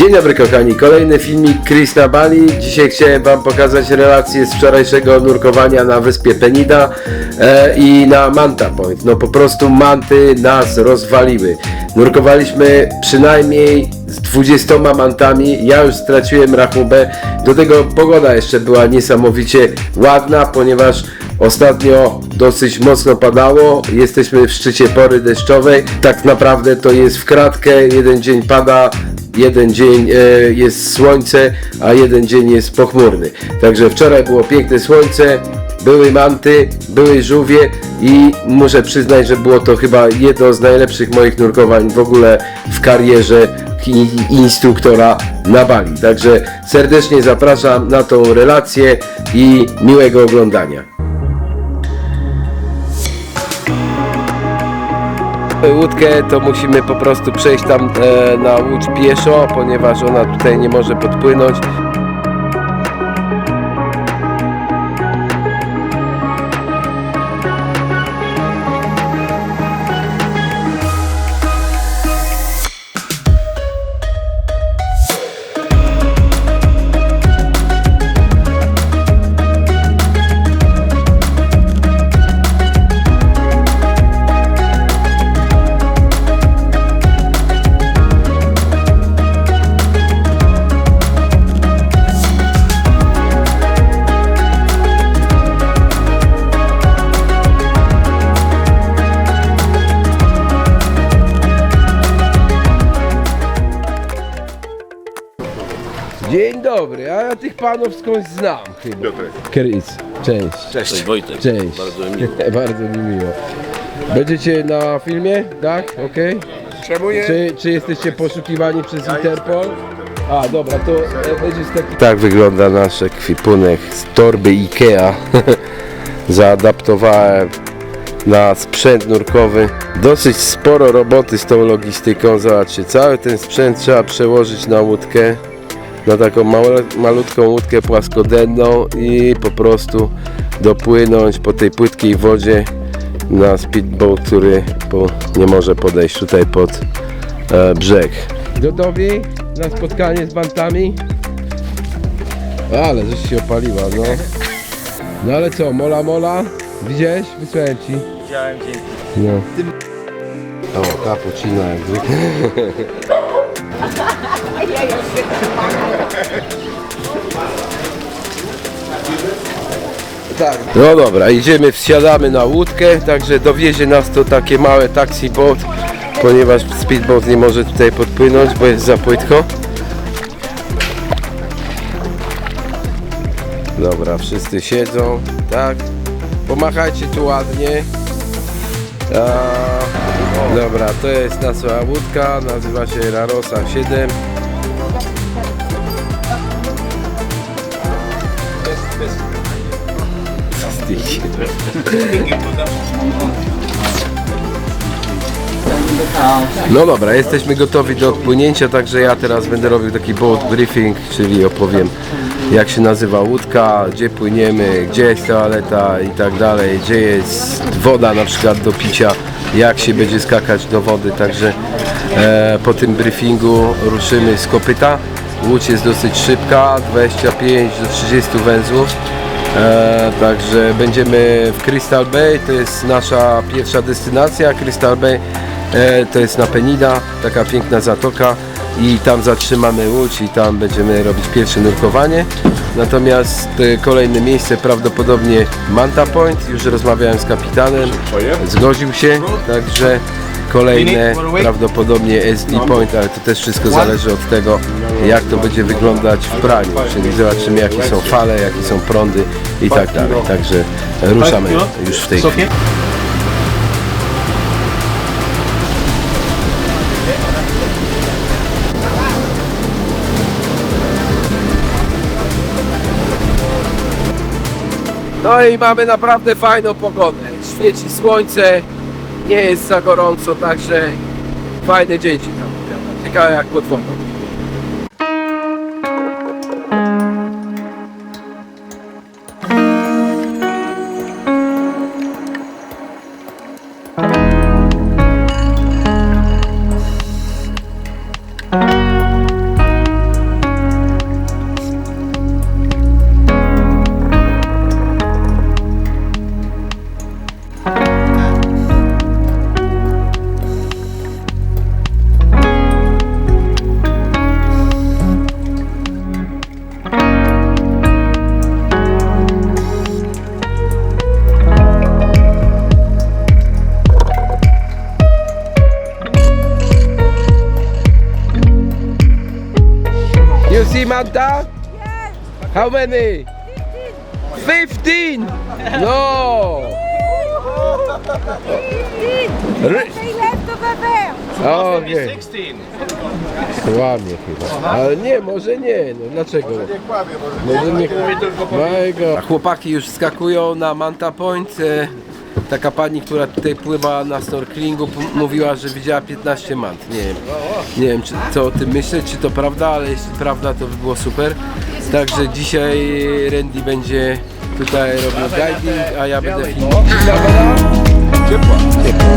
Dzień dobry kochani, kolejny filmik Chris na Bali. Dzisiaj chciałem wam pokazać relacje z wczorajszego nurkowania na wyspie Penida e, i na Manta Point. No po prostu manty nas rozwaliły. Nurkowaliśmy przynajmniej z 20 mantami, ja już straciłem rachubę. Do tego pogoda jeszcze była niesamowicie ładna, ponieważ Ostatnio dosyć mocno padało, jesteśmy w szczycie pory deszczowej. Tak naprawdę to jest w kratkę, jeden dzień pada, jeden dzień e, jest słońce, a jeden dzień jest pochmurny. Także wczoraj było piękne słońce, były manty, były żółwie i muszę przyznać, że było to chyba jedno z najlepszych moich nurkowań w ogóle w karierze instruktora na Bali. Także serdecznie zapraszam na tą relację i miłego oglądania. Łódkę, to musimy po prostu przejść tam e, na łódź pieszo, ponieważ ona tutaj nie może podpłynąć. Dzień dobry, a ja tych panów skądś znam chyba. Piotrek. Chris, cześć. Cześć Wojtek. Cześć. Bardzo mi miło. Bardzo mi miło. Będziecie na filmie? Tak? Okej. Czemu nie? Czy, czy jesteście poszukiwani przez Interpol? A, dobra, to e, będzie taki... Tak wygląda nasz ekwipunek z torby Ikea. Zaadaptowałem na sprzęt nurkowy. Dosyć sporo roboty z tą logistyką. Zobaczcie, cały ten sprzęt trzeba przełożyć na łódkę. Na taką małe, malutką łódkę płaskodenną i po prostu dopłynąć po tej płytkiej wodzie na speedboat, który po, nie może podejść tutaj pod e, brzeg. Gotowi na spotkanie z bantami? Ale żeś się opaliła, no. No ale co, mola mola? Widziałeś? Wysłałem ci. Widziałem dzięki. No. O, cappuccino jak zwykle. No dobra, idziemy, wsiadamy na łódkę, także dowiezie nas to takie małe taxi boat, ponieważ speedboat nie może tutaj podpłynąć, bo jest za płytko. Dobra, wszyscy siedzą, tak. Pomachajcie tu ładnie. A, dobra, to jest nasza łódka, nazywa się Rarosa 7. No dobra, jesteśmy gotowi do odpłynięcia, także ja teraz będę robił taki boat briefing, czyli opowiem jak się nazywa łódka, gdzie płyniemy, gdzie jest toaleta i tak dalej, gdzie jest woda na przykład do picia, jak się będzie skakać do wody, także e, po tym briefingu ruszymy z kopyta. Łódź jest dosyć szybka, 25 do 30 węzłów. E, także będziemy w Crystal Bay, to jest nasza pierwsza destynacja. Crystal Bay e, to jest na Penida, taka piękna zatoka i tam zatrzymamy łódź i tam będziemy robić pierwsze nurkowanie. Natomiast e, kolejne miejsce prawdopodobnie Manta Point, już rozmawiałem z kapitanem, zgodził się, także kolejne prawdopodobnie SD Point, ale to też wszystko zależy od tego jak to będzie wyglądać w praniu, czyli zobaczymy jakie są fale, jakie są prądy i tak dalej, także ruszamy już w tej chwili. No i mamy naprawdę fajną pogodę. Świeci słońce, nie jest za gorąco, także fajny dzień się tam. Ciekawe jak pod wodą. You see Manta? How many? 15! No! Ry- Say left there. Okej. Kłamie chyba. Ale nie, może nie. No dlaczego? Może nie. A chłopaki już skakują na Manta Point. E, Taka pani, która tutaj pływa na snorkelingu, mówiła, że widziała 15 mant. Nie wiem, nie wiem czy, co o tym myśleć, czy to prawda, ale jeśli prawda, to by było super. Także dzisiaj Randy będzie tutaj robił guiding, a ja będę filmował. Ciepła. Ciepła.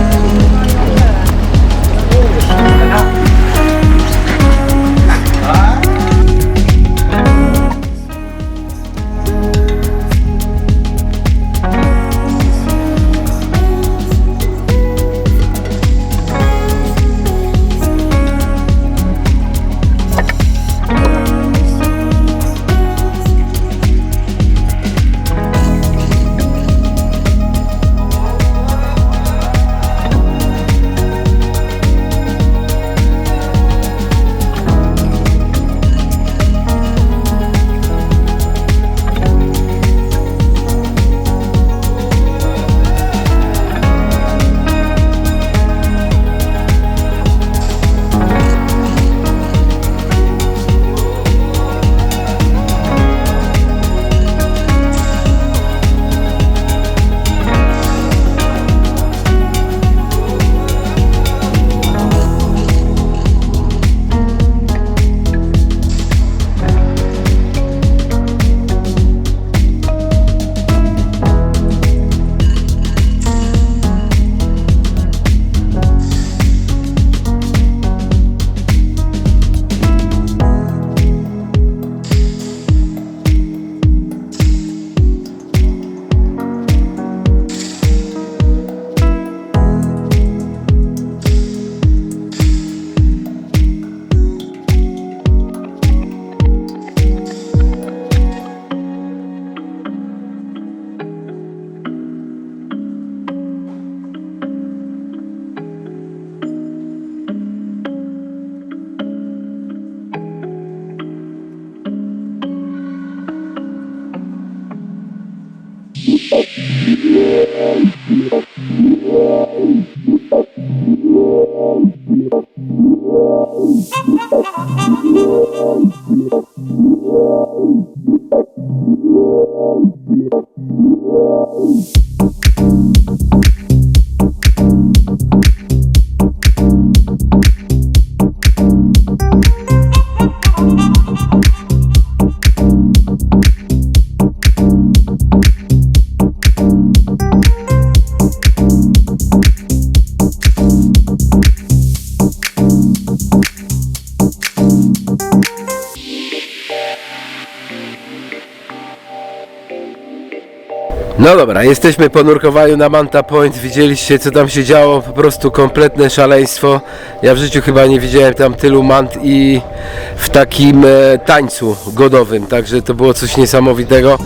No dobra, jesteśmy po nurkowaniu na Manta Point. Widzieliście co tam się działo, po prostu kompletne szaleństwo. Ja w życiu chyba nie widziałem tam tylu mant i w takim e, tańcu godowym, także to było coś niesamowitego.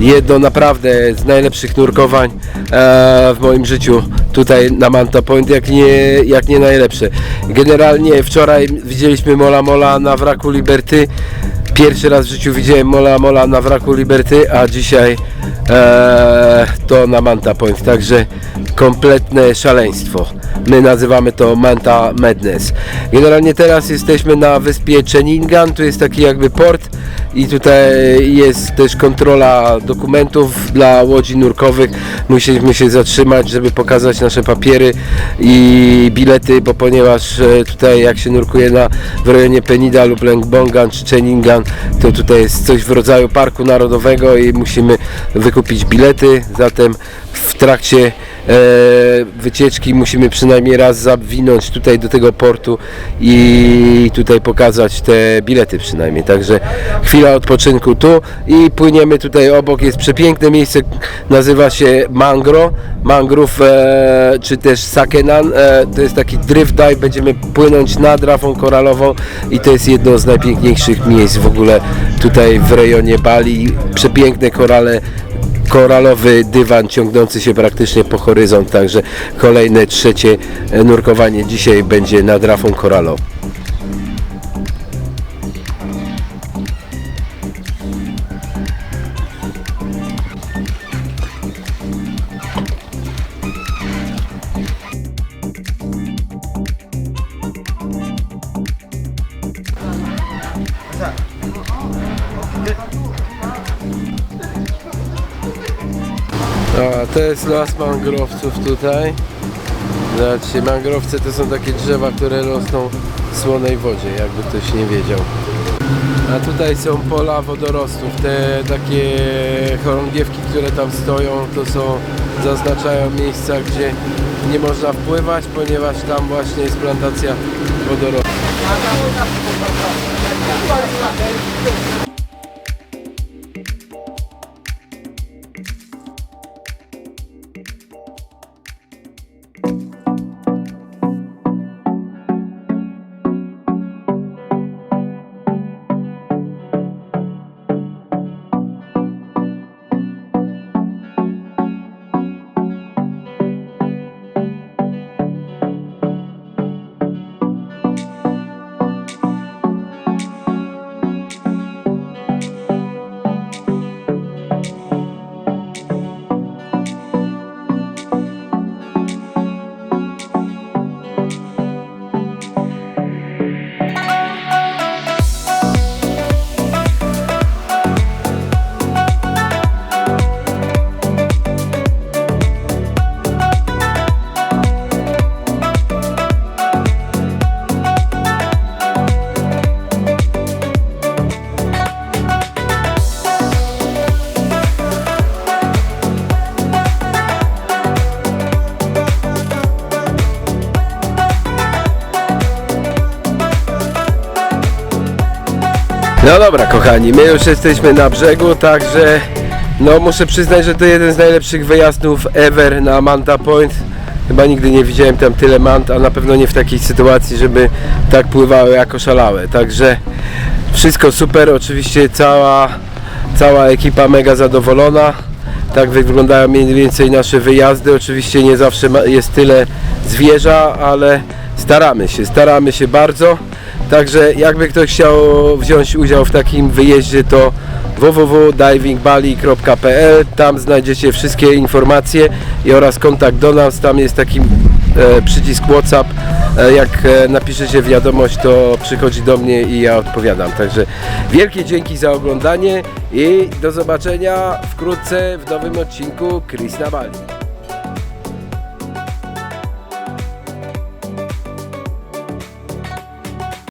Jedno naprawdę z najlepszych nurkowań e, w moim życiu tutaj na Manta Point, jak nie, jak nie najlepsze. Generalnie wczoraj widzieliśmy Mola Mola na wraku Liberty. Pierwszy raz w życiu widziałem Mola Mola na wraku Liberty, a dzisiaj e, to na Manta Point, także kompletne szaleństwo. My nazywamy to Manta Madness. Generalnie teraz jesteśmy na wyspie Cheningan, tu jest taki jakby port i tutaj jest też kontrola dokumentów dla łodzi nurkowych. Musieliśmy się zatrzymać, żeby pokazać nasze papiery i bilety, bo ponieważ e, tutaj jak się nurkuje na, w rejonie Penida lub Lengbongan czy Cheningan, to tutaj jest coś w rodzaju parku narodowego i musimy wykupić bilety, zatem w trakcie wycieczki musimy przynajmniej raz zawinąć tutaj do tego portu i tutaj pokazać te bilety przynajmniej. Także chwila odpoczynku tu i płyniemy tutaj obok. Jest przepiękne miejsce, nazywa się Mangro, Mangrove e, czy też Sakenan. E, to jest taki drift dive, będziemy płynąć nad rafą koralową i to jest jedno z najpiękniejszych miejsc w ogóle tutaj w rejonie Bali. Przepiękne korale koralowy dywan ciągnący się praktycznie po horyzont, także kolejne trzecie nurkowanie dzisiaj będzie nad rafą koralową. To jest las mangrowców tutaj. Zobaczcie, mangrowce to są takie drzewa, które rosną w słonej wodzie, jakby ktoś nie wiedział. A tutaj są pola wodorostów. Te takie chorągiewki, które tam stoją, to są, zaznaczają miejsca, gdzie nie można wpływać, ponieważ tam właśnie jest plantacja wodorostów. No dobra kochani, my już jesteśmy na brzegu, także no muszę przyznać, że to jeden z najlepszych wyjazdów ever na Manta Point. Chyba nigdy nie widziałem tam tyle mant, a na pewno nie w takiej sytuacji, żeby tak pływały jako szalałe. Także wszystko super, oczywiście cała, cała ekipa mega zadowolona. Tak wyglądają mniej więcej nasze wyjazdy. Oczywiście nie zawsze jest tyle zwierza, ale staramy się, staramy się bardzo. Także jakby ktoś chciał wziąć udział w takim wyjeździe, to www.divingbali.pl Tam znajdziecie wszystkie informacje i oraz kontakt do nas. Tam jest taki e, przycisk WhatsApp. E, jak e, napiszecie wiadomość, to przychodzi do mnie i ja odpowiadam. Także wielkie dzięki za oglądanie i do zobaczenia wkrótce w nowym odcinku Chris na Bali.